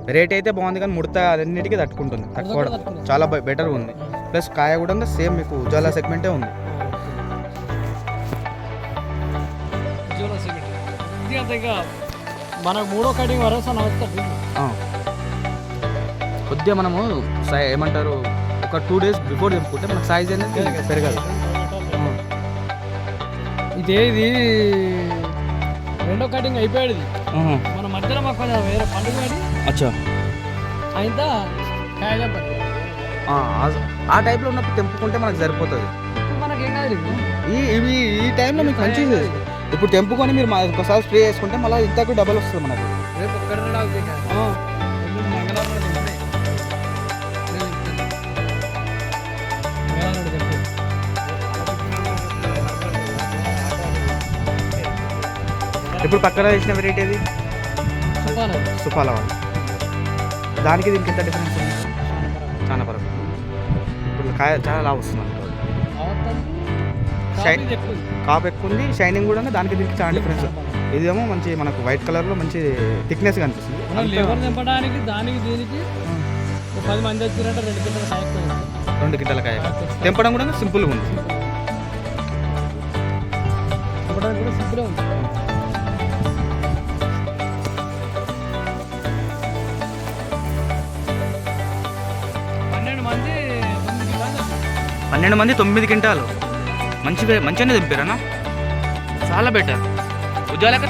Variety అయితే బాగుంది కానీ ముడత అన్నిటికీ తట్టుకుంటుంది తక్కువ. చాలా బెటర్ ఉంది. ప్లస్ కాయ కూడా సేమ్ మీకు ఉజాలా సెగ్మెంటే ఉంది. మనకు మూడో కటింగ్. కొద్దిగా మనము సై- ఏమంటారు ఒక టూ డేస్ బిఫోర్ తెంపుకుంటే మనకు సైజ్ అనేది పెరగదు ఇదే ఇది రెండో కటింగ్ అయిపోయాడు. మన మధ్యలో మాకు కొంచెం వేరే పండుగ పడి అచ్చా. ఆయన కాయగా ఆ, టైప్లో ఉన్నప్పుడు తెంపుకుంటే మనకు సరిపోతుంది. ఇప్పుడు మనకి ఏం కాదు ఇది. ఈ ఇవి ఈ టైంలో మీకు మంచిది ఇప్పుడు. తెంపుకొని మీరు ఒకసారి స్ప్రే చేసుకుంటే మళ్ళీ ఇంతకు డబల్ వస్తుంది మనకు. రేపు ఇప్పుడు పక్కన వేసిన వెరైటీ అది వాళ్ళు దానికి దీనికి ఎంత డిఫరెన్స్ ఉంది? చాలా పరకు ఇప్పుడు కాయ చాలా లావు వస్తుంది మనకు. అవతల షై- కాపీ ఎక్కువ ఉంది. షైనింగ్ కూడా దానికి దీనికి చాలా డిఫరెన్స్ ఇదేమో మంచి మనకు వైట్ కలర్లో మంచి థిక్నెస్ కనిపిస్తుంది లేబర్ నింపడానికి దానికి దీనికి పది మంది వచ్చినట్టు రెండు కింద కాయ. రెండు తెంపడం కూడా సింపుల్గా ఉంది. కూడా సింపుల్ ఉంది. పన్నెండు మంది తొమ్మిది క్వింటాలు. మంచిగా మంచిగానే దింపారనా చాలా బెటర్ ఉద్యోగాలకు